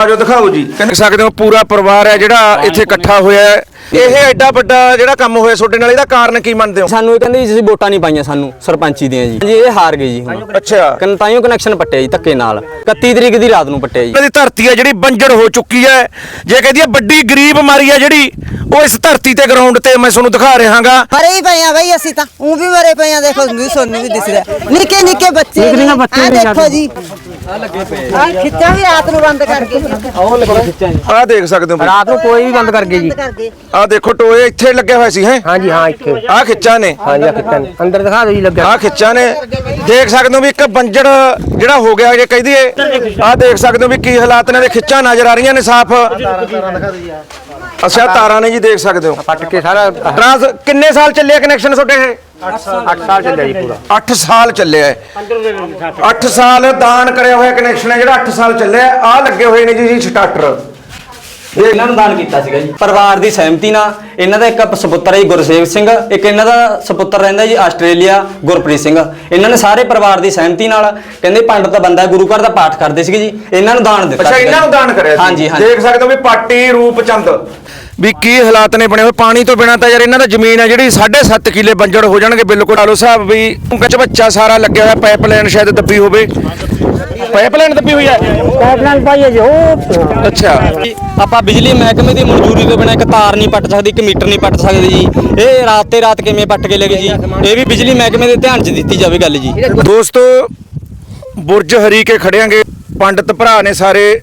ਆਜੋ ਦਿਖਾਓ ਜੀ। ਦੇਖ ਸਕਦੇ ਹੋ ਪੂਰਾ ਪਰਿਵਾਰ ਹੈ ਜਿਹੜਾ ਇੱਥੇ ਇਕੱਠਾ ਹੋਇਆ ਹੈ। ਇਹ ਐਡਾ ਵੱਡਾ ਜਿਹੜਾ ਕੰਮ ਹੋਇਆ ਤੁਹਾਡੇ ਨਾਲ ਇਹਦਾ ਕਾਰਨ ਕੀ ਮੰਨਦੇ ਹੋ? ਸਾਨੂੰ ਇਹ ਕਹਿੰਦੇ ਜੀ ਅਸੀਂ ਵੋਟਾਂ ਨਹੀਂ ਪਾਈਆਂ ਸਾਨੂੰ ਸਰਪੰਚੀ ਦੀਆਂ ਜੀ। ਜੀ ਇਹ ਹਾਰ ਗਏ ਜੀ ਹੁਣ। ਅੱਛਾ। ਕਨ ਤਾਈਓ ਕਨੈਕਸ਼ਨ ਪੱਟਿਆ ਜੀ ਧੱਕੇ ਨਾਲ। 31 ਤਰੀਕ ਦੀ ਰਾਤ ਨੂੰ ਪੱਟਿਆ ਜੀ। ਦੀ ਧਰਤੀ ਹੈ ਜਿਹੜੀ ਬੰਜੜ ਹੋ ਚੁੱਕੀ ਹੈ। ਜੇ ਕਹਦੀ ਵੱਡੀ ਗਰੀਬ ਮਾਰੀ ਹੈ ਜਿਹੜੀ ਉਹ ਇਸ ਧਰਤੀ ਤੇ ਗਰਾਊਂਡ ਤੇ ਮੈਂ ਤੁਹਾਨੂੰ ਦਿਖਾ ਰਿਹਾਗਾ ਮਰੇ ਹੀ ਪਏ ਆ ਬਈ ਅਸੀਂ ਤਾਂ ਉਹ ਵੀ ਮਰੇ ਪਏ ਆ ਦੇਖੋ ਵੀ ਸੋਨੂੰ ਵੀ ਦਿਸਦਾ ਨਿੱਕੇ ਨਿੱਕੇ ਬੱਚੇ ਨੇ। ਆ ਦੇਖੋ ਜੀ। ਆ ਖਿੱਚਾ ਵੀ ਰਾਤ ਨੂੰ ਬੰਦ ਕਰਕੇ ਆਹ ਦੇਖ ਸਕਦੇ ਹੋ ਰਾਤ ਨੂੰ ਕੋਈ ਵੀ ਬੰਦ ਕਰ ਗਏ ਜੀ। ਬੰਦ ਕਰਕੇ। ਆਹ ਦੇਖੋ ਟੋਏ ਇੱਥੇ ਲੱਗੇ ਹੋਏ ਸੀ ਹੈ? ਹਾਂਜੀ ਹਾਂ ਇੱਥੇ। ਆਹ ਖਿੱਚਾਂ ਨੇ। ਹਾਂਜੀ ਆ ਕਿਤਨ ਅੰਦਰ ਦਿਖਾ ਦਿਓ ਜੀ ਲੱਗਿਆ ਆਹ ਖਿੱਚਾਂ ਨੇ। ਦੇਖ ਸਕਦੇ ਹੋ ਵੀ ਇੱਕ ਬੰਜੜ ਜਿਹੜਾ ਹੋ ਗਿਆ ਜੇ ਕਹਿ ਦਈਏ। ਆਹ ਦੇਖ ਸਕਦੇ ਹੋ ਵੀ ਕੀ ਹਾਲਾਤ ਨੇ ਦੇ ਖਿੱਚਾਂ ਨਜ਼ਰ ਆ ਰਹੀਆਂ ਨੇ ਸਾਫ਼। ਅੱਛਾ ਤਾਰਾਂ ਨੇ ਜੀ ਦੇਖ ਸਕਦੇ ਹੋ। ਪੱਟ ਕੇ ਸਾਰਾ ਟਰਾਂਸ ਕਿੰਨੇ ਸਾਲ ਚੱਲਿਆ ਕਨੈਕਸ਼ਨ ਤੁਹਾਡੇ ਇਹ? 8 ਸਾਲ ਚੱਲਿਆ ਜੀ ਪੂਰਾ। 8 ਸਾਲ ਚੱਲਿਆ ਹੈ 8 ਸਾਲ ਦਾਨ ਕਰਿਆ ਹੋਇਆ ਕਨੈਕਸ਼ਨ ਹੈ ਜਿਹੜਾ 8 ਸਾਲ ਚੱਲਿਆ ਆ ਲੱਗੇ ਹੋਏ ਨੇ ਜੀ ਜੀ ਸਟਾਰਟਰ ਇਹਨਾਂ ਨੂੰ ਦਾਨ ਕੀਤਾ ਸੀਗਾ ਜੀ। ਪਰਿਵਾਰ ਦੀ ਸਹਿਮਤੀ ਨਾਲ ਇਹਨਾਂ ਦਾ ਇੱਕ ਸੁਪੁੱਤਰ ਹੈ ਜੀ ਗੁਰਸੇਵ ਸਿੰਘ। ਇੱਕ ਇਹਨਾਂ ਦਾ ਸੁਪੁੱਤਰ ਰਹਿੰਦਾ ਜੀ ਆਸਟ੍ਰੇਲੀਆ ਗੁਰਪ੍ਰੀਤ ਸਿੰਘ। ਇਹਨਾਂ ਨੇ ਸਾਰੇ ਪਰਿਵਾਰ ਦੀ ਸਹਿਮਤੀ ਨਾਲ ਕਹਿੰਦੇ ਪੰਡਤ ਬੰਦਾ ਗੁਰੂ ਘਰ ਦਾ ਪਾਠ ਕਰਦੇ ਸੀਗੇ ਜੀ। ਇਹਨਾਂ ਨੂੰ ਦਾਨ ਦਿੱਤਾ ਅੱਛਾ ਇਹਨਾਂ ਨੂੰ। ਦਾਨ ਕਰਿਆ ਸੀ। ਹਾਂਜੀ ਹਾਂਜੀ। ਦੇਖ ਸਕਦੇ ਹੋ ਵੀ ਪਾਟੀ ਰੂਪਚੰਦ ਵੀ ਕੀ ਹਾਲਾਤ ਨੇ ਬਣੇ ਹੋਏ? ਪਾਣੀ ਤੋਂ ਬਿਨਾਂ ਤਾਂ ਯਾਰ ਇਹਨਾਂ ਦਾ ਜ਼ਮੀਨ ਹੈ ਜਿਹੜੀ 7.5 ਕਿੱਲੇ ਬੰਜੜ ਹੋ ਜਾਣਗੇ ਬਿਲਕੁਲ। ਆਲੋ ਸਾਹਿਬ ਵੀ ਕੱਚ ਬੱਚਾ ਸਾਰਾ ਲੱਗਿਆ ਹੋਇਆ ਪਾਈਪਲਾਈਨ ਸ਼ਾਇਦ ਦੱਬੀ ਹੋਵੇ। ਪਾਈਪਲਾਈਨ ਦੱਬੀ ਹੋਈ ਹੈ? ਪਾਈਪਲਾਈਨ ਪਾਈਏ ਜੀ ਉਹ ਅੱਛਾ। ਆਪਾਂ ਬਿਜਲੀ ਮਹਿਕਮੇ ਦੀ ਮਨਜ਼ੂਰੀ ਤੋਂ ਬਿਨਾਂ ਇੱਕ ਤਾਰ ਨਹੀਂ ਪੱਟ ਸਕਦੀ ਇੱਕ ਮੀਟਰ ਨਹੀਂ ਪੱਟ ਸਕਦੇ ਜੀ। ਇਹ ਰਾਤ ਤੇ ਰਾਤ ਕਿਵੇਂ ਪੱਟ ਕੇ ਲੈ ਗਏ ਜੀ? ਇਹ ਵੀ ਬਿਜਲੀ ਮਹਿਕਮੇ ਦੇ ਧਿਆਨ 'ਚ ਦਿੱਤੀ ਜਾਵੇ ਗੱਲ ਜੀ। ਦੋਸਤੋ ਬੁਰਜ ਹਰੀਕੇ ਖੜਿਆਂਗੇ ਪੰਡਤ ਭਰਾ ਨੇ ਸਾਰੇ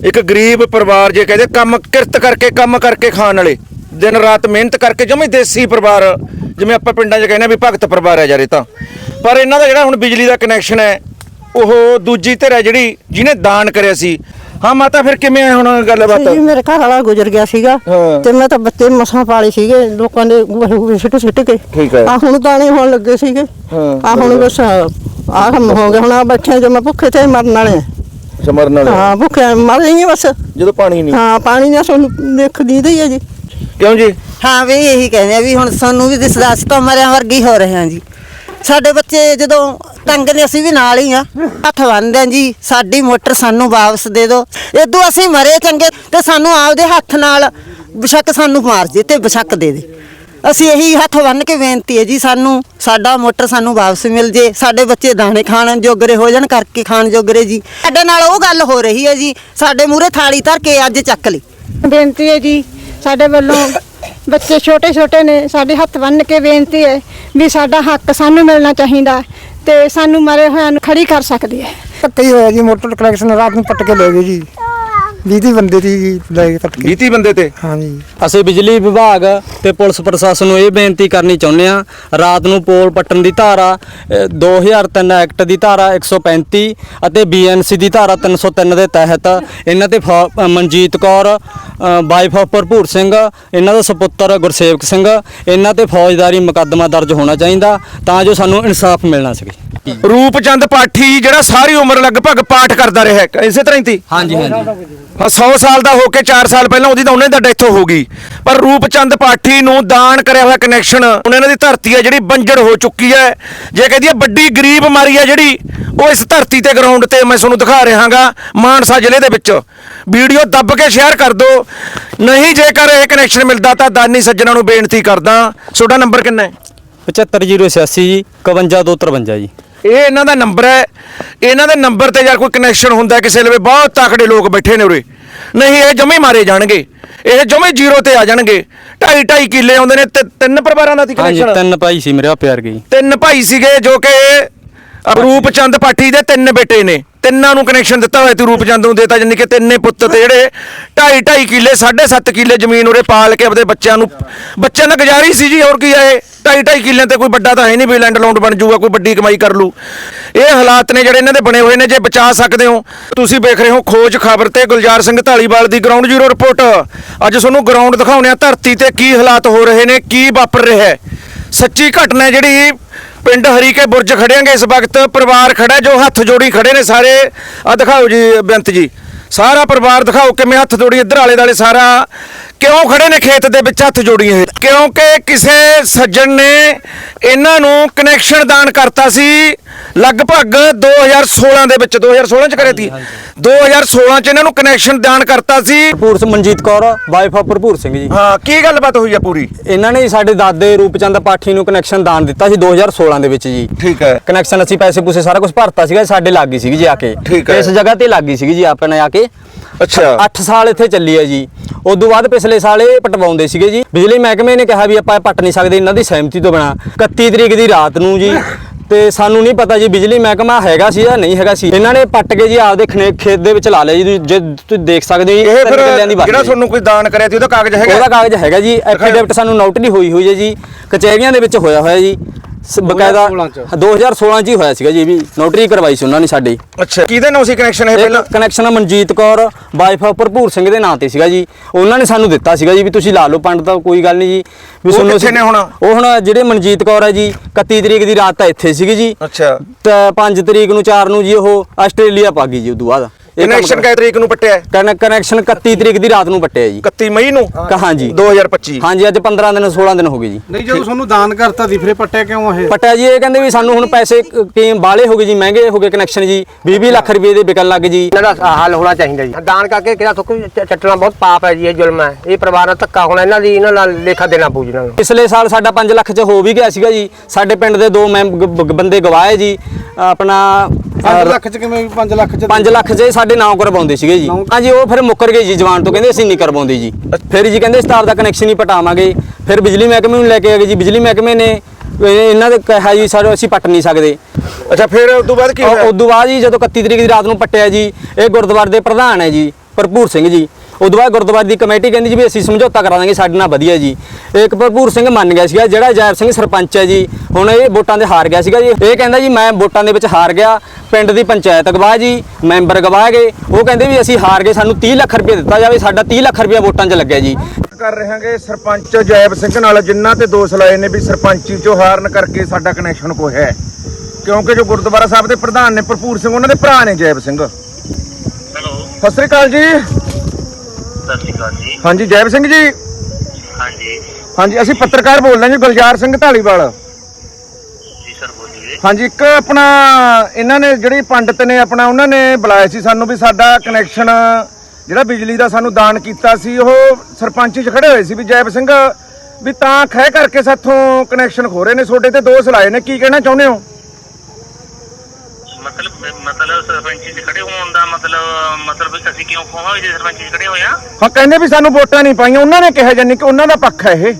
ਇੱਕ ਗਰੀਬ ਪਰਿਵਾਰ ਜੇ ਕਹਿੰਦੇ ਕੰਮ ਕਿਰਤ ਕਰਕੇ ਕੰਮ ਕਰਕੇ ਖਾਣ ਵਾਲੇ ਦਿਨ ਰਾਤ ਮਿਹਨਤ ਕਰਕੇ ਜਮੇ ਦੇਸੀ ਪਰਿਵਾਰ ਜਿਵੇਂ ਆਪਾਂ ਪਿੰਡਾਂ 'ਚ ਕਹਿੰਦੇ ਆ ਵੀ ਭਗਤ ਪਰਿਵਾਰ ਹੈ ਯਾਰ ਇਹ ਤਾਂ ਪਰ ਇਹਨਾਂ ਦਾ ਜਿਹੜਾ ਹੁਣ ਬਿਜਲੀ ਦਾ ਕਨੈਕਸ਼ਨ ਹੈ ਉਹ ਦੂਜੀ ਧਿਰ ਹੈ ਜਿਹੜੀ ਜਿਹਨੇ ਦਾਨ ਕਰਿਆ ਸੀ ਹਾਂ ਮਾਤਾ ਫਿਰ ਕਿਵੇਂ ਹੈ ਹੁਣ ਗੱਲਬਾਤ ਜੀ ਮੇਰੇ ਘਰ ਵਾਲਾ ਗੁਜ਼ਰ ਗਿਆ ਸੀਗਾ। ਤੇ ਮੈਂ ਤਾਂ ਬੱਚੇ ਮਸਾਂ ਪਾਲੇ ਸੀਗੇ ਲੋਕਾਂ ਦੇ ਸਿੱਟ ਸਿੱਟ ਕੇ ਠੀਕ ਹੈ। ਆ ਹੁਣ ਦਾਣੇ ਹੋਣ ਲੱਗੇ ਸੀਗੇ। ਆ ਹੁਣ ਬਸ ਆ ਕੰਮ ਹੋ ਗਿਆ ਹੁਣ ਆ ਬੈਠੇ ਜੋ ਮੈਂ ਭੁੱਖੇ ਤੇ ਮਰਨ ਵਾਲੇ ਆ। ਸਮਰਨ ਹਾਂ ਭੁੱਖੇ ਮਰ ਜਾਈਏ ਬਸ। ਜਦੋਂ ਪਾਣੀ ਨਹੀਂ। ਹਾਂ ਪਾਣੀ ਨਾਲ ਸਾਨੂੰ ਦੇਖ ਦੀਦਾ ਹੀ ਹੈ ਜੀ। ਕਿਉਂ ਜੀ? ਹਾਂ ਵੀ ਇਹੀ ਕਹਿੰਦੇ ਆ ਵੀ ਹੁਣ ਸਾਨੂੰ ਵੀ ਦਿਸਦਾ ਅਸੀਂ ਤਾਂ ਮਰਿਆਂ ਵਰਗੀ ਹੋ ਰਹੇ ਹਾਂ ਜੀ। ਸਾਡੇ ਬੱਚੇ ਜਦੋਂ ਤੰਗ ਨੇ ਅਸੀਂ ਵੀ ਨਾਲ ਹੀ ਆ। ਹੱਥ ਬੰਨਦੇ ਆ ਜੀ ਸਾਡੀ ਮੋਟਰ ਸਾਨੂੰ ਵਾਪਸ ਦੇ ਦਿਓ। ਇਦੋਂ ਅਸੀਂ ਮਰੇ ਚੰਗੇ ਤੇ ਸਾਨੂੰ ਆਪਦੇ ਹੱਥ ਨਾਲ ਬਸ਼ੱਕ ਸਾਨੂੰ ਮਾਰ ਜੇ ਤੇ ਬਸ਼ੱਕ ਦੇ ਦੇ। ਅਸੀਂ ਇਹੀ ਹੱਥ ਬੰਨ ਕੇ ਬੇਨਤੀ ਹੈ ਜੀ ਸਾਨੂੰ ਸਾਡਾ ਮੋਟਰ ਸਾਨੂੰ ਵਾਪਸ ਮਿਲ ਜੇ ਸਾਡੇ ਬੱਚੇ ਦਾਣੇ ਖਾਣ ਜੋਗਰੇ ਹੋ ਜਾਣ ਕਰਕੇ ਖਾਣ ਜੋਗਰੇ ਜੀ। ਸਾਡੇ ਨਾਲ ਉਹ ਗੱਲ ਹੋ ਰਹੀ ਹੈ ਜੀ ਸਾਡੇ ਮੂਹਰੇ ਥਾਲੀ ਧਰ ਕੇ ਅੱਜ ਚੱਕ ਲਈ। ਬੇਨਤੀ ਹੈ ਜੀ ਸਾਡੇ ਵੱਲੋਂ ਬੱਚੇ ਛੋਟੇ ਛੋਟੇ ਨੇ ਸਾਡੇ ਹੱਥ ਬੰਨ੍ਹ ਕੇ ਬੇਨਤੀ ਹੈ ਵੀ ਸਾਡਾ ਹੱਕ ਸਾਨੂੰ ਮਿਲਣਾ ਚਾਹੀਦਾ ਤੇ ਸਾਨੂੰ ਮਰੇ ਹੋਇਆਂ ਨੂੰ ਖੜੀ ਕਰ ਸਕਦੀ ਹੈ। ਧੱਕਾ ਹੀ ਹੋਇਆ ਜੀ ਮੋਟਰ ਕਨੈਕਸ਼ਨ ਰਾਤ ਨੂੰ ਪੱਟ ਕੇ ਲੈ ਗਏ ਜੀ। 20 ਬੰਦੇ ਦੀ ਲੈ ਕੇ ਪੱਟ ਕੇ ਬੀਤੀ ਬੰਦੇ ਤੇ? ਹਾਂਜੀ। ਅਸੀਂ ਬਿਜਲੀ ਵਿਭਾਗ ਤੇ ਪੁਲਿਸ ਪ੍ਰਸ਼ਾਸਨ ਨੂੰ ਇਹ ਬੇਨਤੀ ਕਰਨੀ ਚਾਹੁੰਦੇ ਆ ਰਾਤ ਨੂੰ ਪੋਲ ਪੱਟਣ ਦੀ ਧਾਰਾ ਅ, 2003 ਐਕਟ ਦੀ ਧਾਰਾ 135 ਅਤੇ ਬੀਐਨਸੀ ਦੀ ਧਾਰਾ 303 ਦੇ ਤਹਿਤ ਇਹਨਾਂ ਤੇ ਫੌ- ਅ, ਮਨਜੀਤ ਕੌਰ ਵਾਈਫ ਆਫ ਭਰਪੂਰ ਸਿੰਘ ਇਹਨਾਂ ਦਾ ਸੁਪੁੱਤਰ ਗੁਰਸੇਵਕ ਸਿੰਘ ਇਹਨਾਂ ਤੇ ਫੌਜਦਾਰੀ ਮੁਕੱਦਮਾ ਦਰਜ ਹੋਣਾ ਚਾਹੀਦਾ ਤਾਂ ਜੋ ਸਾਨੂੰ ਇਨਸਾਫ ਮਿਲਣਾ ਸਕੇ। ਰੂਪਚੰਦ ਪਾਠੀ ਜਿਹੜਾ ਸਾਰੀ ਉਮਰ ਲਗਭਗ ਪਾਠ ਕਰਦਾ ਰਿਹਾ ਹੈ। ਇਸੇ ਤਰ੍ਹਾਂ ਹੀ ਤੀ? ਹਾਂਜੀ ਹਾਂਜੀ। ਹਾਂ 100 ਸਾਲ ਦਾ ਹੋ ਕੇ 4 ਸਾਲ ਪਹਿਲਾਂ ਉਹਦੀ ਤਾਂ ਉਹਨੇ ਦਾ ਡੈਥ ਹੋ ਗਈ। ਪਰ ਰੂਪਚੰਦ ਪਾਠੀ ਨੂੰ ਦਾਨ ਕਰਿਆ ਹੋਇਆ ਕਨੈਕਸ਼ਨ ਉਹਨਾਂ ਇਹਨਾਂ ਦੀ ਧਰਤੀ ਹੈ ਜਿਹੜੀ ਬੰਜੜ ਹੋ ਚੁੱਕੀ ਹੈ। ਜੇ ਕਹਦੀ ਵੱਡੀ ਗਰੀਬ ਮਾਰੀ ਹੈ ਜਿਹੜੀ ਉਹ ਇਸ ਧਰਤੀ ਤੇ ਗਰਾਊਂਡ ਤੇ ਮੈਂ ਤੁਹਾਨੂੰ ਦਿਖਾ ਰਿਹਾਗਾ ਮਾਨਸਾ ਜ਼ਿਲ੍ਹੇ ਦੇ ਵਿੱਚ। ਵੀਡੀਓ ਦੱਬ ਕੇ ਸ਼ੇਅਰ ਕਰ ਦਿਓ। ਨਹੀਂ ਜੇਕਰ ਇਹ ਕਨੈਕਸ਼ਨ ਮਿਲਦਾ ਤਾਂ ਦਾਨੀ ਸੱਜਣਾ ਨੂੰ ਬੇਨਤੀ ਕਰਦਾ। ਤੁਹਾਡਾ ਨੰਬਰ ਕਿੰਨਾ ਹੈ? 75086 ਜੀ 51253 ਜੀ। ਇਹ ਇਹਨਾਂ ਦਾ ਨੰਬਰ ਹੈ। ਇਹਨਾਂ ਦੇ ਨੰਬਰ ਤੇ ਯਾਰ ਕੋਈ ਕਨੈਕਸ਼ਨ ਹੁੰਦਾ ਕਿਸੇ ਲਵੇ ਬਹੁਤ ਤਾਕੜੇ ਲੋਕ ਬੈਠੇ ਨੇ ਉਰੇ। ਨਹੀਂ ਇਹ ਜਮੇ ਮਾਰੇ ਜਾਣਗੇ। ਇਹ ਜਮੇ ਜ਼ੀਰੋ ਤੇ ਆ ਜਾਣਗੇ। ਢਾਈ ਢਾਈ ਕਿੱਲੇ ਆਉਂਦੇ ਨੇ। ਤੇ ਤਿੰਨ ਪਰਿਵਾਰਾਂ ਦਾ ਸੀ ਹਾਂਜੀ ਕਨੈਕਸ਼ਨ ਤਿੰਨ ਭਾਈ ਸੀ ਮੇਰੇ ਪਿਆਰ ਗਈ। ਤਿੰਨ ਭਾਈ ਸੀਗੇ ਜੋ ਕਿ ਰੂਪਚੰਦ ਪਾਠੀ ਦੇ ਤਿੰਨ ਬੇਟੇ ਨੇ। ਤਿੰਨਾਂ ਨੂੰ ਕਨੈਕਸ਼ਨ ਦਿੱਤਾ ਹੋਇਆ ਤੇ ਰੂਪਚੰਦ ਨੂੰ ਦੇਤਾ ਜਾਨੀ ਕਿ ਤਿੰਨੇ ਪੁੱਤ ਤੇ ਜਿਹੜੇ ਢਾਈ ਢਾਈ ਕਿੱਲੇ 7.5 ਕਿੱਲੇ ਜ਼ਮੀਨ ਉਰੇ ਪਾਲ ਕੇ ਆਪਦੇ ਬੱਚਿਆਂ ਨੂੰ ਬੱਚਿਆਂ ਦਾ ਗੁਜ਼ਾਰੀ ਸੀ ਜੀ, ਹੋਰ ਕੀ ਹੈ ਇਹ? ਢਾਈ ਢਾਈ ਕਿੱਲਿਆਂ ਤੇ ਕੋਈ ਵੱਡਾ ਤਾਂ ਹੈ ਨਹੀਂ ਵੀ ਲੈਂਡ ਲਾਉਂਡ ਬਣ ਜਾਊਗਾ, ਕੋਈ ਵੱਡੀ ਕਮਾਈ ਕਰ ਲੂ ਇਹ ਹਾਲਾਤ ਨੇ ਜਿਹੜੇ ਇਹਨਾਂ ਦੇ ਬਣੇ ਹੋਏ ਨੇ, ਜੇ ਬਚਾ ਸਕਦੇ ਹੋ। ਤੁਸੀਂ ਵੇਖ ਰਹੇ ਹੋ ਖੋਜ ਖਬਰ ਤੇ ਗੁਲਜ਼ਾਰ ਸਿੰਘ ਢਾਲੀਵਾਲ ਦੀ ਗਰਾਊਂਡ ਜ਼ੀਰੋ ਰਿਪੋਰਟ ਅੱਜ ਤੁਹਾਨੂੰ ਗਰਾਊਂਡ ਦਿਖਾਉਣੇ ਆ ਧਰਤੀ ਤੇ ਕੀ ਹਾਲਾਤ ਹੋ ਰਹੇ ਨੇ, ਕੀ ਵਾਪਰ ਰਿਹਾ ਹੈ। ਸੱਚੀ ਘਟਨਾ ਜਿਹੜੀ ਪਿੰਡ ਹਰੀਕੇ ਬੁਰਜ ਖੜਿਆਂਗੇ ਇਸ ਵਕਤ। ਪਰਿਵਾਰ ਖੜਾ ਜੋ ਹੱਥ ਜੋੜੀ ਖੜੇ ਨੇ ਸਾਰੇ। ਆ ਦਿਖਾਓ ਜੀ ਬੇਅੰਤ ਜੀ। ਸਾਰਾ ਪਰਿਵਾਰ ਦਿਖਾਓ, ਕਿਵੇਂ ਹੱਥ ਜੋੜੀ ਇੱਧਰ ਆਲੇ ਦਾਲੇ ਸਾਰਾ। ਕਿਉਂ ਖੜੇ ਨੇ ਖੇਤ ਦੇ ਵਿੱਚ ਹੱਥ ਜੋੜੀਏ ਹੋਏ? ਕਿਉਂਕਿ ਕਿਸੇ ਸੱਜਣ ਨੇ ਇਹਨਾਂ ਨੂੰ ਕਨੈਕਸ਼ਨ ਦਾਨ ਕਰਤਾ ਸੀ ਲਗਭਗ 2016 ਦੇ ਵਿੱਚ 2016 ਚ ਕਰੇ ਤੀ। 2016 ਚ ਇਹਨਾਂ ਨੂੰ ਕਨੈਕਸ਼ਨ ਦਾਨ ਕਰਤਾ ਸੀ। Bharpur Singh Manjit Kaur wife of Bharpur Singh ji. ਹਾਂ ਕੀ ਗੱਲਬਾਤ ਹੋਈ ਆ ਪੂਰੀ? ਇਹਨਾਂ ਨੇ ਸਾਡੇ ਦਾਦੇ ਰੂਪਚੰਦ ਪਾਠੀ ਨੂੰ ਕਨੈਕਸ਼ਨ ਦਾਨ ਦਿੱਤਾ ਸੀ 2016 ਦੇ ਵਿੱਚ ਜੀ। ਠੀਕ ਹੈ। ਕਨੈਕਸ਼ਨ ਅਸੀਂ ਪੈਸੇ ਪੂਸੇ ਸਾਰਾ ਕੁਝ ਭਰਤਾ ਸੀਗਾ ਸਾਡੇ ਲੱਗ ਗਈ ਸੀਗੀ ਜੀ ਆ ਕੇ। ਇਸ ਜਗ੍ਹਾ ਤੇ ਲੱਗ ਗਈ ਸੀਗੀ ਜੀ ਆਪਣੇ ਆ ਕੇ। ਅੱਛਾ। 8 ਸਾਲ ਇੱਥੇ ਚੱਲੀ ਹੈ ਜੀ। ਉਦੋਂ ਬਾਅਦ ਪਿਛਲੇ ਸਾਲ ਇਹ ਪਟਵਾਉਂਦੇ ਸੀਗੇ ਜੀ। ਬਿਜਲੀ ਮਹਿਕਮੇ ਨੇ ਕਿਹਾ ਵੀ ਆਪਾਂ ਪੱਟ ਨਹੀਂ ਸਕਦੇ ਇਹਨਾਂ ਦੀ ਸਹਿਮਤੀ ਤੋਂ ਬਿਨਾ। 31 ਤਰੀਕ ਦੀ ਰਾਤ ਨੂੰ ਜੀ ਤੇ ਸਾਨੂੰ ਨਹੀਂ ਪਤਾ ਜੀ ਬਿਜਲੀ ਮਹਿਕਮਾ ਹੈਗਾ ਸੀ ਜਾਂ ਨਹੀਂ ਹੈਗਾ ਸੀ। ਇਹਨਾਂ ਨੇ ਪੱਟ ਕੇ ਜੀ ਆਪਦੇ ਖਨੇ- ਖੇਤ ਦੇ ਵਿੱਚ ਲਾ ਲਿਆ ਜੀ। ਜੇ ਤੁਸੀਂ ਦੇਖ ਸਕਦੇ ਹੋ ਇਹ ਫਿਰ ਜਿਹੜਾ। ਤੁਹਾਨੂੰ ਕੋਈ ਦਾਨ ਕਰਿਆ ਸੀ ਉਹਦਾ ਕਾਗਜ਼ ਹੈਗਾ? ਉਹਦਾ ਕਾਗਜ਼ ਹੈਗਾ ਜੀ। ਐਫੀਡੇਵਿਟ ਸਾਨੂੰ ਨੋਟਰੀ ਹੋਈ ਹੋਈ ਹੈ ਜੀ। ਕਚਹਿਰੀਆਂ ਦੇ ਵਿੱਚ ਹੋਇਆ ਹੋਇਆ ਜੀ। ਸ- ਬਕਾਇਦਾ 2016 ਚ। ਹੀ ਹੋਇਆ ਸੀਗਾ ਜੀ ਇਹ ਵੀ ਨੋਟਰੀ ਕਰਵਾਈ ਸੀ ਉਹਨਾਂ ਨੇ ਸਾਡੀ। ਅੱਛਾ ਕਿਹਦੇ ਨਾਲ ਸੀ ਕਨੈਕਸ਼ਨ ਇਹ ਪਹਿਲਾਂ? ਕਨੈਕਸ਼ਨ ਮਨਜੀਤ ਕੌਰ ਵਾਈਫ ਭਰਪੂਰ ਸਿੰਘ ਦੇ ਨਾਂ ਤੇ ਸੀਗਾ ਜੀ। ਉਹਨਾਂ ਨੇ ਸਾਨੂੰ ਦਿੱਤਾ ਸੀਗਾ ਜੀ ਵੀ ਤੁਸੀਂ ਲਾ ਲਓ ਪੰਡ ਤਾਂ ਕੋਈ ਗੱਲ ਨਹੀਂ ਜੀ। ਵੀ ਉਹ ਤੁਹਾਨੂੰ ਕਿੱਥੇ ਅਸੀਂ- ਨੇ ਹੁਣ? ਉਹ ਹੁਣ ਜਿਹੜੇ ਮਨਜੀਤ ਕੌਰ ਹੈ ਜੀ 31 ਤਰੀਕ ਦੀ ਰਾਤ ਤਾਂ ਇੱਥੇ ਸੀਗੀ ਜੀ। ਅੱਛਾ। ਤੇ 5 ਤਰੀਕ ਨੂੰ 4 ਨੂੰ ਜੀ ਉਹ ਆਸਟ੍ਰੇਲੀਆ ਪਾ ਗਈ ਜੀ ਉਦੋਂ ਬਾਅਦ। ਕਨੈਕਸ਼ਨ ਕਿਹ ਤਰੀਕ ਨੂੰ ਪੱਟਿਆ ਕਨੈਕਸ਼ਨ 31 ਤਰੀਕ ਦੀ ਰਾਤ ਨੂੰ ਪੱਟਿਆ ਜੀ। 31 ਮਈ ਨੂੰ? ਕਹਾਂ ਜੀ। 2025 ਹਾਂਜੀ ਅੱਜ 15 ਦਿਨ 16 ਦਿਨ ਹੋ ਗਏ ਜੀ। ਨਹੀਂ ਜਦੋਂ ਤੁਹਾਨੂੰ ਦਾਨ ਕਰਤਾ ਸੀ ਫਿਰ ਪੱਟਿਆ ਕਿਉਂ ਇਹ? ਪਟਿਆ ਜੀ ਇਹ ਕਹਿੰਦੇ ਵੀ ਸਾਨੂੰ ਹੁਣ ਪੈਸੇ ਕੀ ਬਾਲੇ ਹੋ ਗਏ ਜੀ ਮਹਿੰਗੇ ਹੋ ਗਏ ਕਨੈਕਸ਼ਨ ਜੀ। 20 ਲੱਖ ਰੁਪਏ ਦੇ ਵਿਕਣ ਲੱਗ ਜੀ। ਇਹਨਾਂ ਦਾ ਹੱਲ ਹੋਣਾ ਚਾਹੀਦਾ ਜੀ। ਦਾਨ ਕਰਕੇ ਕਿਹੜਾ ਸੁੱਕ ਚੱਟਣਾ ਬਹੁਤ ਪਾਪ ਹੈ ਜੀ ਇਹ ਜ਼ੁਲਮ ਹੈ। ਇਹ ਪਰਿਵਾਰ ਦਾ ਧੱਕਾ ਹੋਣਾ ਇਹਨਾਂ ਦੀ ਇਹਨਾਂ ਨਾਲ ਲੇਖਾ ਦੇਣਾ ਪਊ ਜੀ ਇਹਨਾਂ ਨੂੰ। ਪਿਛਲੇ ਸਾਲ ਸਾਡਾ 5 ਲੱਖ ਚ ਹੋ ਵੀ ਗਿਆ ਸੀਗਾ ਜੀ। ਸਾਡੇ ਪਿੰਡ ਦੇ ਦੋ ਬ- ਬੰਦੇ ਗਵਾਏ ਜੀ। ਆਪਣਾ 5 ਲੱਖ ਚ ਕਿਵੇਂ 5 ਲੱਖ ਚ 5 ਲੱਖ ਚ ਇਹ ਸਾਡੇ ਨਾਂ ਕਰਵਾਉਂਦੇ ਸੀਗੇ ਜੀ। ਹਾਂਜੀ ਉਹ ਫਿਰ ਮੁੱਕਰ ਗਏ ਜੀ ਜਵਾਨ ਤੋਂ ਕਹਿੰਦੇ ਅਸੀਂ ਨਹੀਂ ਕਰਵਾਉਂਦੇ ਜੀ। ਫਿਰ ਜੀ ਕਹਿੰਦੇ ਸਟਾਰ ਦਾ ਕਨੈਕਸ਼ਨ ਹੀ ਪਟਾਵਾਂਗੇ। ਫਿਰ ਬਿਜਲੀ ਮਹਿਕਮੇ ਨੂੰ ਲੈ ਕੇ ਆ ਗਏ ਜੀ। ਬਿਜਲੀ ਮਹਿਕਮੇ ਨੇ ਇਹ- ਇਹਨਾਂ ਦੇ ਕਿਹਾ ਜੀ ਸਾਡੇ ਅਸੀਂ ਪੱਟ ਨਹੀਂ ਸਕਦੇ। ਅੱਛਾ ਫਿਰ ਉਸ ਤੋਂ ਬਾਅਦ ਕੀ ਹੋਇਆ? ਉਸ ਤੋਂ ਬਾਅਦ ਜੀ ਜਦੋਂ 31 ਤਰੀਕ ਦੀ ਰਾਤ ਨੂੰ ਪੱਟਿਆ ਜੀ ਇਹ ਗੁਰਦੁਆਰੇ ਦੇ ਪ੍ਰਧਾਨ ਹੈ ਜੀ ਭਰਪੂਰ ਸਿੰਘ ਜੀ। ਉਦੋਂ ਬਾਅਦ ਗੁਰਦੁਆਰੇ ਦੀ ਕਮੇਟੀ ਕਹਿੰਦੀ ਜੀ ਵੀ ਅਸੀਂ ਸਮਝੌਤਾ ਕਰਾ ਦਾਂਗੇ ਸਾਡੇ ਨਾਲ ਵਧੀਆ ਜੀ। ਇੱਕ ਭਰਪੂਰ ਸਿੰਘ ਮੰਨ ਗਿਆ ਸੀਗਾ ਜਿਹੜਾ ਜੈਰ ਸਿੰਘ ਸਰਪੰਚ ਹੈ ਜੀ ਹੁਣ ਇਹ ਵੋਟਾਂ ਦੇ ਹਾਰ ਗਿਆ ਸੀਗਾ ਜੀ। ਇਹ ਕਹਿੰਦਾ ਜੀ ਮੈਂ ਵੋਟਾਂ ਦੇ ਵਿੱਚ ਹਾਰ ਗਿਆ ਪਿੰਡ ਦੀ ਪੰਚਾਇਤ ਗਵਾਹ ਜੀ ਮੈਂਬਰ ਗਵਾਹ ਗਏ ਉਹ ਕਹਿੰਦੇ ਵੀ ਅਸੀਂ ਹਾਰ ਗਏ ਸਾਨੂੰ 30 ਲੱਖ ਰੁਪਏ ਦਿੱਤਾ ਜਾਵੇ ਸਾਡਾ 30 ਲੱਖ ਰੁਪਏ ਵੋਟਾਂ 'ਚ ਲੱਗਿਆ ਜੀ। ਕਰ ਰਹਾਂਗੇ ਸਰਪੰਚ ਜੈਬ ਸਿੰਘ ਨਾਲ ਜਿਨ੍ਹਾਂ ਤੇ ਦੋਸ਼ ਲਾਏ ਨੇ ਵੀ ਸਰਪੰਚੀ ਚੋਂ ਹਾਰਨ ਕਰਕੇ ਸਾਡਾ ਕਨੈਕਸ਼ਨ ਕੋ ਹੈ। ਕਿਉਂਕਿ ਜੋ ਗੁਰਦੁਆਰਾ ਸਾਹਿਬ ਦੇ ਪ੍ਰਧਾਨ ਨੇ ਭਰਪੂਰ ਸਿੰਘ ਉਹਨਾਂ ਦੇ ਭਰਾ ਨੇ ਜੈਬ ਸਿੰਘ। ਹੈਲੋ ਸਤਿ ਸ੍ਰੀ ਅਕਾਲ ਜੀ। ਸਤਿ ਸ਼੍ਰੀ ਅਕਾਲ ਜੀ। ਹਾਂਜੀ ਜੈਬ ਸਿੰਘ ਜੀ? ਹਾਂਜੀ। ਹਾਂਜੀ ਅਸੀਂ ਪੱਤਰਕਾਰ ਬੋਲ ਰਹੇ ਹਾਂ ਜੀ ਗੁਲਜ਼ਾਰ ਸਿੰਘ ਢਾਲੀਵਾਲ। ਜੀ ਸਰ ਬੋਲੀਏ। ਹਾਂਜੀ ਇੱਕ ਆਪਣਾ ਇਹਨਾਂ ਨੇ ਜਿਹੜੀ ਪੰਡਤ ਨੇ ਆਪਣਾ ਉਹਨਾਂ ਨੇ ਬੁਲਾਇਆ ਸੀ ਸਾਨੂੰ ਵੀ ਸਾਡਾ ਕਨੈਕਸ਼ਨ ਜਿਹੜਾ ਬਿਜਲੀ ਦਾ ਸਾਨੂੰ ਦਾਨ ਕੀਤਾ ਸੀ ਉਹ ਸਰਪੰਚੀ 'ਚ ਖੜੇ ਹੋਏ ਸੀ ਵੀ ਜੈਬ ਸਿੰਘ ਵੀ ਤਾਂ ਖਹਿ ਕਰਕੇ ਸਾਥੋਂ ਕਨੈਕਸ਼ਨ ਖੋ ਰਹੇ ਨੇ ਤੁਹਾਡੇ ਤੇ ਦੋਸ਼ ਲਾਏ ਨੇ ਕੀ ਕਹਿਣਾ ਚਾਹੁੰਦੇ ਹੋ? ਮਤਲਬ ਮਤਲਬ ਸਰਪੰਚੀ ਦਾ ਮਤਲਬ ਮਤਲਬ ਵੀ ਅਸੀਂ ਕਿਉਂ ਖੋਵਾਂਗੇ ਜੇ ਸਰਪੰਚੀ 'ਚ ਖੜੇ ਹੋਏ ਆ? ਹਾਂ ਕਹਿੰਦੇ ਵੀ ਸਾਨੂੰ ਵੋਟਾਂ ਨਹੀਂ ਪਾਈਆਂ ਉਹਨਾਂ ਨੇ ਕਿਹਾ ਜਾਨੀ ਕਿ ਉਹਨਾਂ ਦਾ ਪੱਖ ਹੈ ਇਹ।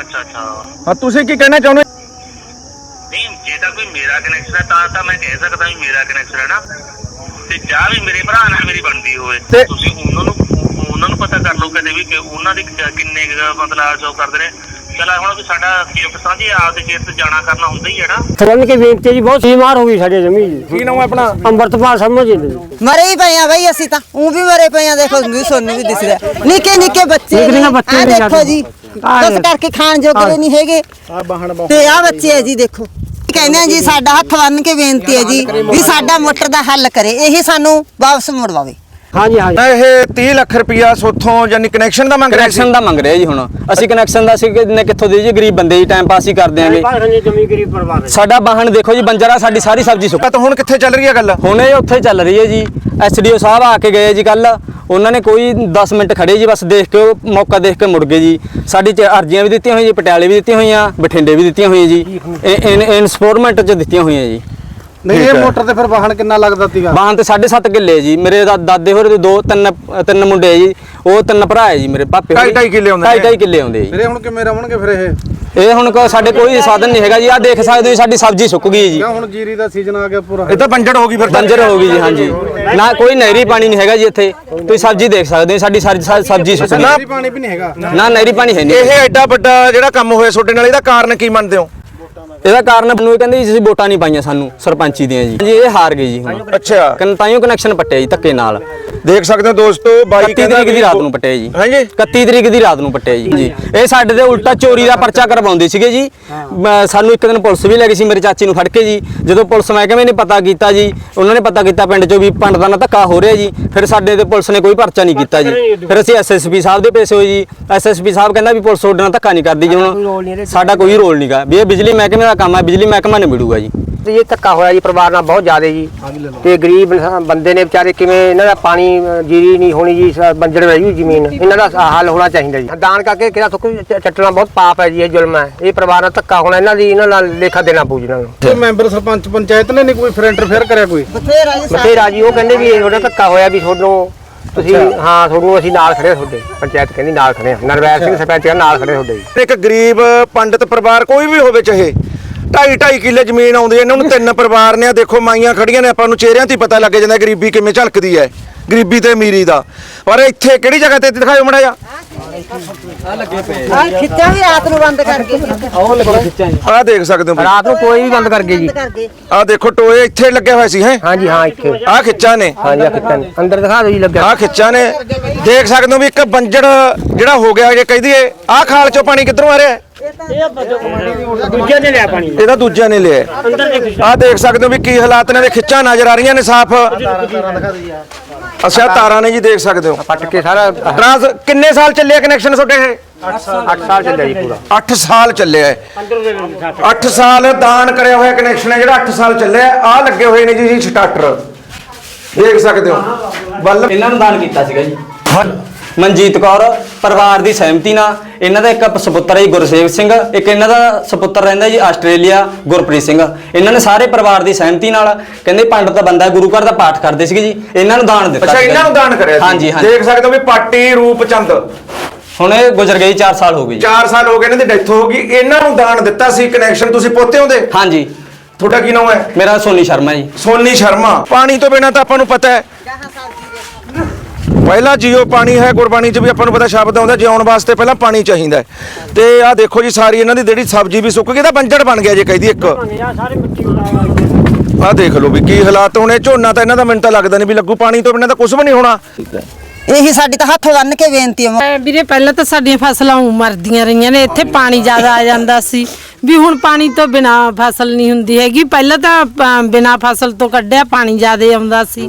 ਅੱਛਾ ਅੱਛਾ। ਹਾਂ ਤੁਸੀਂ ਕੀ ਕਹਿਣਾ ਚਾਹੁੰਦੇ? ਨਹੀਂ ਜੇ ਤਾਂ ਕੋਈ ਮੇਰਾ ਕਨੈਕਸ਼ਨ ਹੈ ਤਾਂ ਤਾਂ ਮੈਂ ਕਹਿ ਸਕਦਾ ਵੀ ਮੇਰਾ ਕਨੈਕਸ਼ਨ ਹੈ ਨਾ। ਤੇ ਜਾਂ ਵੀ ਮੇਰੇ ਭਰਾ ਨਾਲ ਮੇਰੀ ਬਣਦੀ ਹੋਵੇ। ਤੇ- ਤੁਸੀਂ ਉਹਨਾਂ ਨੂੰ ਉਹਨਾਂ ਨੂੰ ਪਤਾ ਕਰ ਲਓ ਕਦੇ ਵੀ ਕਿ ਉਹਨਾਂ ਦੇ ਕਿ- ਕਿੰਨੇ ਕੁ ਮਤਲਬ ਜੋ ਕਰਦੇ ਨੇ। ਚਲ ਹੁਣ ਵੀ ਸਾਡਾ ਗਿਫਟ ਸਾਂਝੇ ਆਪਦੇ ਖੇਤ ਜਾਣਾ ਕਰਨਾ ਹੁੰਦਾ ਹੀ ਹੈ ਨਾ। ਸਰਬੰਧ ਕੇ ਬੇਨਤੀ ਜੀ ਬਹੁਤ ਸੀਮਾਰ ਹੋ ਗਈ ਸਾਡੇ ਜ਼ਮੀਨ ਕੀ ਨਾਮ ਹੈ ਆਪਣਾ? ਅੰਮ੍ਰਿਤਪਾਲ ਸਮਝ ਜੀ ਮਰੇ ਹੀ ਪਏ ਆ ਬਈ ਅਸੀਂ ਤਾਂ ਉਹ ਵੀ ਮਰੇ ਪਏ ਆ ਦੇਖੋ ਵੀ ਸੋਨੂੰ ਵੀ ਦਿਸ ਰਿਹਾ। ਨਿੱਕੇ ਨਿੱਕੇ ਬੱਚੇ ਨਿੱਕੇ ਨਿੱਕੇ ਨੇ। ਬੱਚੇ ਆਹ ਨੇ ਦੇਖੋ ਜੀ ਕਰਕੇ ਖਾਣ ਜੋਗੇ ਨਹੀਂ ਹੈਗੇ। ਤੇ ਆ ਬੱਚੇ ਹੈ ਜੀ ਦੇਖੋ। ਕਹਿੰਦੇ ਆ ਜੀ ਸਾਡਾ ਹੱਥ ਬੰਨ ਕੇ ਬੇਨਤੀ ਹੈ ਜੀ ਵੀ ਸਾਡਾ ਮੋਟਰ ਦਾ ਹੱਲ ਕਰੇ ਇਹ ਸਾਨੂੰ ਵਾਪਸ ਮੁੜਵਾਵੇ ਹਾਂਜੀ ਹਾਂਜੀ। ਇਹ 30 ਲੱਖ ਰੁਪਇਆ ਸੋਥੋਂ ਯਾਨੀ ਕਨੈਕਸ਼ਨ ਦਾ ਮੰਗ ਰਿਹਾ ਸੀ? ਕਨੈਕਸ਼ਨ ਦਾ ਮੰਗ ਰਿਹਾ ਜੀ ਹੁਣ। ਅਸੀਂ ਕਨੈਕਸ਼ਨ ਦਾ ਅਸੀਂ ਕਿੰਨੇ ਕਿੱਥੋਂ ਦੇ ਜੀ? ਗਰੀਬ ਬੰਦੇ ਜੀ ਟਾਈਮ ਪਾਸ ਹੀ ਕਰ ਦਿਆਂਗੇ ਗਰੀਬ ਪਰਿਵਾਰ ਸਾਡਾ ਵਾਹਣ ਦੇਖੋ ਜੀ ਬੰਜਰਾ ਸਾਡੀ ਸਾਰੀ ਸਬਜ਼ੀ ਸੁੱਕ ਤਾਂ ਹੁਣ ਕਿੱਥੇ ਚੱਲ ਰਹੀ ਹੈ ਗੱਲ? ਹੁਣ ਇਹ ਉੱਥੇ ਚੱਲ ਰਹੀ ਹੈ ਜੀ। ਐਸਡੀਓ ਸਾਹਿਬ ਆ ਕੇ ਗਏ ਜੀ ਕੱਲ। ਉਹਨਾਂ ਨੇ ਕੋਈ 10 ਮਿੰਟ ਖੜੇ ਜੀ ਬਸ ਦੇਖ ਕੇ ਉਹ ਮੌਕਾ ਦੇਖ ਕੇ ਮੁੜ ਗਏ ਜੀ। ਸਾਡੀ ਚ ਅਰਜ਼ੀਆਂ ਵੀ ਦਿੱਤੀਆਂ ਹੋਈਆਂ ਜੀ ਪਟਿਆਲੇ ਵੀ ਦਿੱਤੀਆਂ ਹੋਈਆਂ ਬਠਿੰਡੇ ਵੀ ਦਿੱਤੀਆਂ ਹੋਈਆਂ ਜੀ। ਇਨ ਇਨਸਪੋਰਟਮੈਂਟ ਚ ਦਿੱਤੀਆਂ ਹੋਈਆਂ ਜੀ। ਨਹੀਂ ਇਹ ਮੋਟਰ ਤੇ ਫਿਰ ਵਾਹਣ ਕਿੰਨਾ ਲੱਗਦਾ ਸੀਗਾ? ਬਾਹਨ ਤੇ 7.5 ਕਿੱਲੇ ਜੀ। ਮੇਰੇ ਦਾ- ਦਾਦੇ ਹੋਰੇ ਦੇ ਦੋ ਤਿੰਨ ਤਿੰਨ ਮੁੰਡੇ ਜੀ। ਉਹ ਤਿੰਨ ਭਰਾ ਹੈ ਜੀ ਮੇਰੇ ਪਾਪੇ ਢਾਈ- ਢਾਈ ਕਿੱਲੇ ਆਉਂਦੇ ਨੇ। ਢਾਈ ਢਾਈ ਕਿੱਲੇ ਆਉਂਦੇ ਜੀ। ਹੁਣ ਕਿਵੇਂ ਰਵਣਗੇ ਫਿਰ ਇਹ? ਇਹ ਹੁਣ ਕੋ ਸਾਡੇ ਕੋਈ ਸਾਧਨ ਨਹੀਂ ਹੈਗਾ ਜੀ। ਆ ਦੇਖ ਸਕਦੇ ਹੋ ਸਾਡੀ ਸਬਜ਼ੀ ਸੁੱਕ ਗਈ ਜੀ। ਹੁਣ ਜੀਰੀ ਦਾ ਸੀਜ਼ਨ ਆ ਗਿਆ ਪੂਰਾ? ਇਹ ਤਾਂ ਬੰਜੜ ਹੋ ਗਈ ਫਿਰ। ਤਾਂ। ਬੰਜਰ ਹੋ ਗਈ ਜੀ ਹਾਂਜੀ। ਨਾ ਕੋਈ ਨਹਿਰੀ ਪਾਣੀ ਨਹੀਂ ਹੈਗਾ ਜੀ ਇੱਥੇ। ਤੁਸੀਂ ਸਬਜ਼ੀ ਦੇਖ ਸਕਦੇ ਹੋ ਸਾਡੀ ਸਬਜ਼ੀ ਸੁੱਕ ਗਈ। ਪਾਣੀ ਵੀ ਨਹੀਂ ਹੈਗਾ? ਨਾ ਨਹਿਰੀ ਪਾਣੀ ਹੈ ਨਹੀਂ। ਇਹ ਐਡਾ ਵੱਡਾ ਜਿਹੜਾ ਕੰਮ ਹੋਇਆ ਤੁਹਾਡੇ ਨਾਲ ਇਹਦਾ ਕਾਰਨ ਕੀ ਮੰਨਦੇ ਹੋ? ਇਹਦਾ ਕਾਰਨ ਮੈਨੂੰ ਇਹ ਕਹਿੰਦੇ ਜੀ ਤੁਸੀਂ ਵੋਟਾਂ ਨਹੀਂ ਪਾਈਆਂ ਸਾਨੂੰ ਸਰਪੰਚੀ ਦੀਆਂ ਜੀ। ਜੀ ਇਹ ਹਾਰ ਗਏ ਜੀ ਹੁਣ। ਅੱਛਾ। ਕਨ ਤਾਈਓ ਕਨੈਕਸ਼ਨ ਪੱਟਿਆ ਜੀ ਧੱਕੇ ਨਾਲ। ਦੇਖ ਸਕਦੇ ਹੋ ਦੋਸਤੋ ਬਾਈ 31 ਤਰੀਕ ਦੀ ਰਾਤ ਨੂੰ ਪੱਟਿਆ ਜੀ। ਹਾਂਜੀ। 31 ਤਰੀਕ ਦੀ ਰਾਤ ਨੂੰ ਪੱਟਿਆ ਜੀ। ਜੀ ਇਹ ਸਾਡੇ ਤੇ ਉਲਟਾ ਚੋਰੀ ਦਾ ਪਰਚਾ ਕਰਵਾਉਂਦੇ ਸੀਗੇ ਜੀ। ਸਾਨੂੰ ਇੱਕ ਦਿਨ ਪੁਲਿਸ ਵੀ ਲੈ ਗਈ ਸੀ ਮੇਰੇ ਚਾਚੀ ਨੂੰ ਫੜ ਕੇ ਜੀ। ਜਦੋਂ ਪੁਲਿਸ ਮਹਿਕਮੇ ਨੇ ਪਤਾ ਕੀਤਾ ਜੀ ਉਹਨਾਂ ਨੇ ਪਤਾ ਕੀਤਾ ਪਿੰਡ 'ਚੋਂ ਵੀ ਪੰਡਤਾਂ ਨਾਲ ਧੱਕਾ ਹੋ ਰਿਹਾ ਜੀ। ਫਿਰ ਸਾਡੇ ਤੇ ਪੁਲਿਸ ਨੇ ਕੋਈ ਪਰਚਾ ਨਹੀਂ ਕੀਤਾ ਜੀ। ਫਿਰ ਅਸੀਂ ਐਸਐਸਪੀ ਸਾਹਿਬ ਦੇ ਪੈਸੇ ਹੋਏ ਜੀ। ਐਸਐਸਪੀ ਸਾਹਿਬ ਕਹਿੰਦਾ ਵੀ ਪੁਲਿਸ ਤੁਹਾਡੇ ਨਾਲ ਧੱਕਾ ਨਹੀਂ ਕਰਦੀ ਜੀ। ਹੁਣ ਸਾਡਾ ਕੋਈ ਰੋਲ ਨਹੀਂਗਾ ਵੀ ਇਹ ਬਿਜਲੀ ਮਹਿਕਮੇ ਦਾ ਕੰਮ ਹੈ ਬਿਜਲੀ ਮਹਿਕਮਾ ਨੇ ਮਿਲੂਗਾ ਜੀ। ਤੇ ਇਹ ਧੱਕਾ ਹੋਇਆ ਜੀ ਪਰਿਵਾਰ ਨਾਲ ਬਹੁਤ ਜ਼ਿਆਦਾ ਜੀ। ਤੇ ਗਰੀਬ ਇਨਸਾਨ- ਬੰਦੇ ਨੇ ਵਿਚਾਰੇ ਕਿਵੇਂ ਇਹਨਾਂ ਦਾ ਪਾਣੀ ਜੀਰੀ ਨਹੀਂ ਹੋਣੀ ਜੀ ਬੰਜਰ ਰਹਿ ਜੂ ਜ਼ਮੀਨ। ਇਹਨਾਂ ਦਾ ਹੱਲ ਹੋਣਾ ਚਾਹੀਦਾ ਜੀ। ਦਾਨ ਕਰਕੇ ਕਿਹੜਾ ਸੁੱਕ ਚੱਟਣਾ ਬਹੁਤ ਪਾਪ ਹੈ ਜੀ ਇਹ ਜ਼ੁਲਮ ਹੈ। ਇਹ ਪਰਿਵਾਰ ਨਾਲ ਧੱਕਾ ਹੋਣਾ ਇਹਨਾਂ ਦੀ ਇਹਨਾਂ ਨਾਲ ਲੇਖਾ ਦੇਣਾ ਪਊ ਇਹਨਾਂ ਨੂੰ। ਮੈਂਬਰ ਸਰਪੰਚ ਪੰਚਾਇਤ ਨੇ ਨਹੀਂ ਕੋਈ ਫਿਰ ਇੰਟਰਫੇਅਰ ਕਰਿਆ ਕੋਈ? ਬਥੇਰਾ ਜੀ ਬਥੇਰਾ ਜੀ ਉਹ ਕਹਿੰਦੇ ਵੀ ਇਹ ਤੁਹਾਡਾ ਧੱਕਾ ਹੋਇਆ ਵੀ ਤੁਹਾਨੂੰ ਤੁਸੀਂ ਹਾਂ ਤੁਹਾਨੂੰ ਅਸੀਂ ਨਾਲ ਖੜੇ ਤੁਹਾਡੇ। ਪੰਚਾਇਤ ਕਹਿੰਦੀ ਨਾਲ ਖੜੇ ਹਾਂ। ਨਰਵੈਰ ਸਿੰਘ ਸਰਪੰਚ ਨਾਲ ਖੜੇ ਤੁਹਾਡੇ। ਜੀ ਇੱਕ ਗਰੀਬ ਪੰਡਤ ਪਰਿਵਾਰ ਕੋਈ ਵੀ ਹੋਵੇ ਚਾਹੇ ਢਾਈ ਢਾਈ ਕਿੱਲੇ ਜ਼ਮੀਨ ਆਉਂਦੀ ਹੈ ਇਹਨਾਂ ਨੂੰ ਤਿੰਨ ਪਰਿਵਾਰ ਨੇ ਆਹ ਦੇਖੋ ਮਾਈਆਂ ਖੜੀਆਂ ਨੇ ਆਪਾਂ ਨੂੰ ਚਿਹਰਿਆਂ ਤੇ ਹੀ ਪਤਾ ਲੱਗ ਜਾਂਦਾ ਗਰੀਬੀ ਕਿਵੇਂ ਝਲਕਦੀ ਹੈ ਗਰੀਬੀ ਤੇ ਅਮੀਰੀ ਦਾ। ਪਰ ਇੱਥੇ ਕਿਹੜੀ ਜਗ੍ਹਾ ਤੇ ਦਿਖਾਇਓ ਮੜਾ ਜਾ ਆ ਖਿੱਚਾਂ ਵੀ ਰਾਤ ਨੂੰ ਬੰਦ ਕਰਕੇ ਆਹ ਦੇਖ ਸਕਦੇ ਹੋ ਰਾਤ ਨੂੰ ਕੋਈ ਵੀ ਬੰਦ ਕਰ ਗਏ ਜੀ। ਕਰਕੇ ਆਹ ਦੇਖੋ ਟੋਏ ਇੱਥੇ ਲੱਗੇ ਹੋਏ ਸੀ ਹੈ? ਹਾਂਜੀ ਹਾਂ ਇੱਥੇ। ਆਹ ਖਿੱਚਾਂ ਨੇ। ਹਾਂਜੀ ਆਹ ਖਿੱਚਾਂ ਨੇ। ਅੰਦਰ ਦਿਖਾ ਦਿਓ ਜੀ ਲੱਗਿਆ। ਆਹ ਖਿੱਚਾਂ ਨੇ। ਦੇਖ ਸਕਦੇ ਹੋ ਵੀ ਇੱਕ ਬੰਜੜ ਜਿਹੜਾ ਹੋ ਗਿਆ ਜੇ ਕਹਿ ਦਈਏ ਆਹ ਖਾਲ ਚੋਂ ਪਾਣੀ ਕਿੱਧਰੋਂ ਆ ਰਿਹਾ ਹੈ? ਦੂਜੇ ਨੇ ਲਿਆ ਪਾਣੀ। ਇਹਦਾ ਦੂਜਿਆਂ ਨੇ ਲਿਆ। ਆਹ ਦੇਖ ਸਕਦੇ ਹੋ ਵੀ ਕੀ ਹਾਲਾਤ ਨੇ ਵੀ ਖਿੱਚਾਂ ਨਜ਼ਰ ਆ ਰਹੀਆਂ ਨੇ ਸਾਫ਼। ਅੱਛਾ ਤਾਰਾਂ ਨੇ ਜੀ ਦੇਖ ਸਕਦੇ ਹੋ। ਪੱਟ ਕੇ ਸਾਰਾ ਟਰਾਂਸ ਕਿੰਨੇ ਸਾਲ ਚੱਲਿਆ ਕਨੈਕਸ਼ਨ ਤੁਹਾਡੇ ਇਹ? 8 ਸਾਲ ਚੱਲਿਆ ਜੀ ਪੂਰਾ। 8 ਸਾਲ ਚੱਲਿਆ ਹੈ। 8 ਸਾਲ ਦਾਨ ਕਰਿਆ ਹੋਇਆ ਕਨੈਕਸ਼ਨ ਹੈ ਜਿਹੜਾ 8 ਸਾਲ ਚੱਲਿਆ ਆ ਲੱਗੇ ਹੋਏ ਨੇ ਜੀ ਸਟਾਰਟਰ। ਦੇਖ ਸਕਦੇ ਹੋ। ਬੱਲ ਇਹਨਾਂ ਨੂੰ ਦਾਨ ਕੀਤਾ ਸੀਗਾ ਜੀ। ਮਨਜੀਤ ਕੌਰ ਪਰਿਵਾਰ ਦੀ ਸਹਿਮਤੀ ਨਾਲ। ਇਹਨਾਂ ਦਾ ਇੱਕ ਸੁਪੁੱਤਰ ਹੈ ਜੀ ਗੁਰਸੇਵ ਸਿੰਘ। ਇੱਕ ਇਹਨਾਂ ਦਾ ਸੁਪੁੱਤਰ ਰਹਿੰਦਾ ਜੀ ਆਸਟ੍ਰੇਲੀਆ ਗੁਰਪ੍ਰੀਤ ਸਿੰਘ। ਇਹਨਾਂ ਨੇ ਸਾਰੇ ਪਰਿਵਾਰ ਦੀ ਸਹਿਮਤੀ ਨਾਲ ਕਹਿੰਦੇ ਪੰਡਤ ਬੰਦਾ ਗੁਰੂ ਘਰ ਦਾ ਪਾਠ ਕਰਦੇ ਸੀਗੇ ਜੀ। ਇਹਨਾਂ ਨੂੰ ਦਾਨ ਦਿੱਤਾ ਅੱਛਾ ਇਹਨਾਂ ਨੂੰ। ਦਾਨ ਕਰਿਆ ਸੀ। ਹਾਂਜੀ ਹਾਂਜੀ। ਦੇਖ ਸਕਦੇ ਹੋ ਵੀ ਪਾਟੀ ਰੂਪਚੰਦ ਹੁਣ ਇਹ ਗੁਜ਼ਰ ਗਏ 4 ਸਾਲ ਹੋ ਗਏ ਜੀ। 4 ਸਾਲ ਹੋ ਗਏ ਇਹਨਾਂ ਦੀ ਡੈਥ ਹੋ ਗਈ। ਇਹਨਾਂ ਨੂੰ ਦਾਨ ਦਿੱਤਾ ਸੀ ਕਨੈਕਸ਼ਨ ਤੁਸੀਂ ਪੋਤੇ ਹੁੰਦੇ ਹਾਂਜੀ। ਤੁਹਾਡਾ ਕੀ ਨਾਮ ਹੈ? ਮੇਰਾ ਸੋਨੀ ਸ਼ਰਮਾ ਜੀ। ਸੋਨੀ ਸ਼ਰਮਾ। ਪਾਣੀ ਤੋਂ ਬਿਨਾ ਤਾਂ ਆਪਾਂ ਨੂੰ ਪਤਾ ਹੈ। ਪਹਿਲਾ ਜੀਓ ਪਾਣੀ ਹੈ, ਗੁਰਬਾਣੀ ਚ ਵੀ ਆਪਾਂ ਨੂੰ ਪਤਾ ਸ਼ਬਦ ਆਉਂਦਾ, ਜਿਉਣ ਵਾਸਤੇ ਪਹਿਲਾਂ ਪਾਣੀ ਚਾਹੀਦਾ ਹੈ। ਤੇ ਆਹ ਦੇਖੋ ਜੀ, ਸਾਰੀ ਇਹਨਾਂ ਦੀ ਜਿਹੜੀ ਸਬਜ਼ੀ ਵੀ ਸੁੱਕ ਗਈ ਤਾਂ ਬੰਜੜ ਬਣ ਗਿਆ ਜੇ ਕਹਿੰਦੀ ਇੱਕ। ਆਹ ਦੇਖ ਲਓ ਵੀ ਕੀ ਹਾਲਾਤ ਹੋਣੇ, ਝੋਨਾ ਤਾਂ ਇਹਨਾਂ ਦਾ ਮੈਨੂੰ ਤਾਂ ਲੱਗਦਾ ਨਹੀਂ ਵੀ ਲੱਗੂ, ਪਾਣੀ ਤੋਂ ਬਿਨਾਂ ਤਾਂ ਕੁਝ ਵੀ ਨਹੀਂ ਹੋਣਾ। ਇਹੀ ਸਾਡੀ ਤਾਂ ਹੱਥ ਬੰਨ ਕੇ ਬੇਨਤੀ ਹੈ। ਐ ਵੀਰੇ ਪਹਿਲਾਂ ਤਾਂ ਸਾਡੀਆਂ ਫਸਲਾਂ ਉਂ ਮਰਦੀਆਂ ਰਹੀਆਂ ਨੇ ਇੱਥੇ ਪਾਣੀ ਜ਼ਿਆਦਾ ਆ ਜਾਂਦਾ ਸੀ। ਵੀ ਹੁਣ ਪਾਣੀ ਤੋਂ ਬਿਨਾ ਫਸਲ ਨਹੀਂ ਹੁੰਦੀ ਹੈਗੀ। ਪਹਿਲਾਂ ਤਾਂ ਬਿਨਾਂ ਫਸਲ ਤੋਂ ਕੱਢਿਆ ਪਾਣੀ ਜ਼ਿਆਦਾ ਆਉਂਦਾ ਸੀ।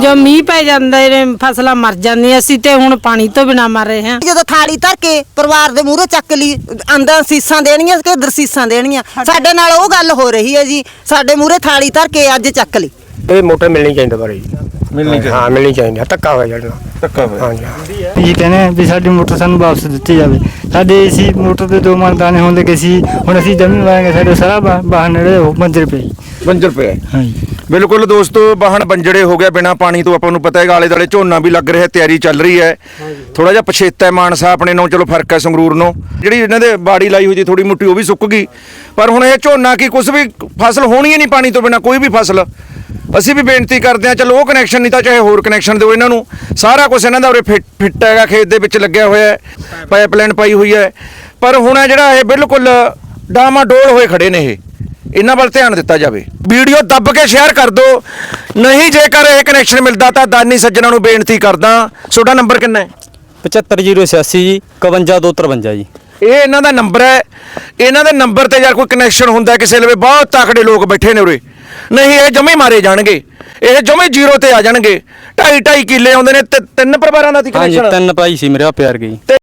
ਜੋ ਮੀਂਹ ਪੈ ਜਾਂਦਾ ਨੇ ਫਸਲਾਂ ਮਰ ਜਾਂਦੀਆਂ ਸੀ ਤੇ ਹੁਣ ਪਾਣੀ ਤੋਂ ਬਿਨਾ ਮਰ ਰਹੇ ਹਾਂ। ਜਦੋਂ ਥਾਲੀ ਧਰ ਕੇ ਪਰਿਵਾਰ ਦੇ ਮੂਹਰੇ ਚੱਕ ਲਈ ਅੰਦਰ ਸੀਸਾਂ ਦੇਣੀਆਂ ਕਿ ਦਰਸੀਸਾਂ ਦੇਣੀਆਂ। ਸਾਡੇ ਨਾਲ ਉਹ ਗੱਲ ਹੋ ਰਹੀ ਹੈ ਜੀ। ਸਾਡੇ ਮੂਹਰੇ ਥਾਲੀ ਧਰ ਕੇ ਅੱਜ ਚੱਕ ਲਈ। ਇਹ ਮੋਟਰ ਮਿਲਣੀ ਚਾਹੀਦੀ ਬਾਰੇ ਜੀ। ਮਿਲਣੀ ਚਾਹੀਦੀ। ਹਾਂ ਮਿਲਣੀ ਚਾਹੀਦੀ ਹੈ। ਧੱਕਾ ਹੋਇਆ ਜਿਹੜਾ। ਧੱਕਾ ਹੋਇਆ। ਹਾਂਜੀ ਹਾਂ। ਜੀ ਕਹਿੰਦੇ ਆ ਵੀ ਸਾਡੀ ਮੋਟਰ ਸਾਨੂੰ ਵਾਪਸ ਦਿੱਤੀ ਜਾਵੇ। ਸਾਡੇ ਸੀ ਮੋਟਰ ਤੇ ਦੋ ਮਨ ਦਾਣੇ ਹੋਣ ਲੱਗੇ ਸੀ ਹੁਣ ਅਸੀਂ ਜ਼ਮੀਨ ਵਾਂਗੇ ਸਾਡੇ ਸਾਰਾ ਬਾ- ਬਾਹਰ ਨੇੜੇ ਉਹ ਬੰਜਰ ਪਈ ਬੰਜਰ ਪਿਆ ਹੈ। ਹਾਂਜੀ। ਬਿਲਕੁਲ ਦੋਸਤੋ ਬਾਹਣ ਬੰਜੜੇ ਹੋ ਗਿਆ ਬਿਨਾ ਪਾਣੀ ਤੋਂ। ਆਪਾਂ ਨੂੰ ਪਤਾ ਹੈ ਆਲੇ ਦਾਲੇ ਝੋਨਾ ਵੀ ਲੱਗ ਰਿਹਾ ਤਿਆਰੀ ਚੱਲ ਰਹੀ ਹੈ। ਥੋੜਾ ਜਿਹਾ ਪਛੇਤਾ ਹੈ ਮਾਨਸਾ ਆਪਣੇ ਨੂੰ ਚਲੋ ਫ਼ਰਕ ਹੈ ਸੰਗਰੂਰ ਨੂੰ। ਜਿਹੜੀ ਇਹਨਾਂ ਦੇ ਬਾੜੀ ਲਾਈ ਹੋਈ ਸੀ ਥੋੜੀ ਮੁੱਟੀ ਉਹ ਵੀ ਸੁੱਕ ਗਈ। ਪਰ ਹੁਣ ਇਹ ਝੋਨਾ ਕੀ ਕੁਝ ਵੀ ਫਸਲ ਹੋਣੀ ਹੀ ਨਹੀਂ ਪਾਣੀ ਤੋਂ ਬਿਨਾ ਕੋਈ ਵੀ ਫਸਲ। ਅਸੀਂ ਵੀ ਬੇਨਤੀ ਕਰਦੇ ਹਾਂ ਚਲੋ ਉਹ ਕਨੈਕਸ਼ਨ ਨਹੀਂ ਤਾਂ ਚਾਹੇ ਹੋਰ ਕਨੈਕਸ਼ਨ ਦਿਓ ਇਹਨਾਂ ਨੂੰ। ਸਾਰਾ ਕੁਝ ਇਹਨਾਂ ਦਾ ਉਰੇ ਫਿੱਟ ਫਿੱਟ ਹੈਗਾ ਖੇਤ ਦੇ ਵਿੱਚ ਲੱਗਿਆ ਹੋਇਆ ਹੈ ਪਾਈਪਲਾਈਨ ਪਾਈ ਹੋਈ ਹੈ। ਪਰ ਹੁਣ ਇਹ ਜਿਹੜਾ ਇਹ ਬਿਲਕੁਲ ਡਾਮਾ ਡੋਲ ਹੋਏ ਖੜੇ ਨੇ ਇਹ ਇਹਨਾਂ ਵੱਲ ਧਿਆਨ ਦਿੱਤਾ ਜਾਵੇ। ਵੀਡੀਓ ਦੱਬ ਕੇ ਸ਼ੇਅਰ ਕਰ ਦਿਓ। ਨਹੀਂ ਜੇਕਰ ਇਹ ਕਨੈਕਸ਼ਨ ਮਿਲਦਾ ਤਾਂ ਦਾਨੀ ਸੱਜਣਾ ਨੂੰ ਬੇਨਤੀ ਕਰਦਾ। ਤੁਹਾਡਾ ਨੰਬਰ ਕਿੰਨਾ ਹੈ? 75086 ਜੀ 51253 ਜੀ। ਇਹ ਇਹਨਾਂ ਦਾ ਨੰਬਰ ਹੈ। ਇਹਨਾਂ ਦੇ ਨੰਬਰ ਤੇ ਯਾਰ ਕੋਈ ਕਨੈਕਸ਼ਨ ਹੁੰਦਾ ਕਿਸੇ ਲਵੇ ਬਹੁਤ ਤਾਕੜੇ ਲੋਕ ਬੈਠੇ ਨੇ ਉਰੇ। ਨਹੀਂ ਇਹ ਜਮੇ ਮਾਰੇ ਜਾਣਗੇ। ਇਹ ਜਮੇ ਜ਼ੀਰੋ ਤੇ ਆ ਜਾਣਗੇ। ਢਾਈ ਢਾਈ ਕਿੱਲੇ ਆਉਂਦੇ ਨੇ ਤੇ ਤਿੰਨ ਪਰਿਵਾਰਾਂ ਦਾ ਸੀ ਹਾਂਜੀ ਕਨੈਕਸ਼ਨ ਤਿੰਨ ਭਾਈ ਸੀ ਮੇਰੇ ਆ ਪਿਆਰ ਗਈ।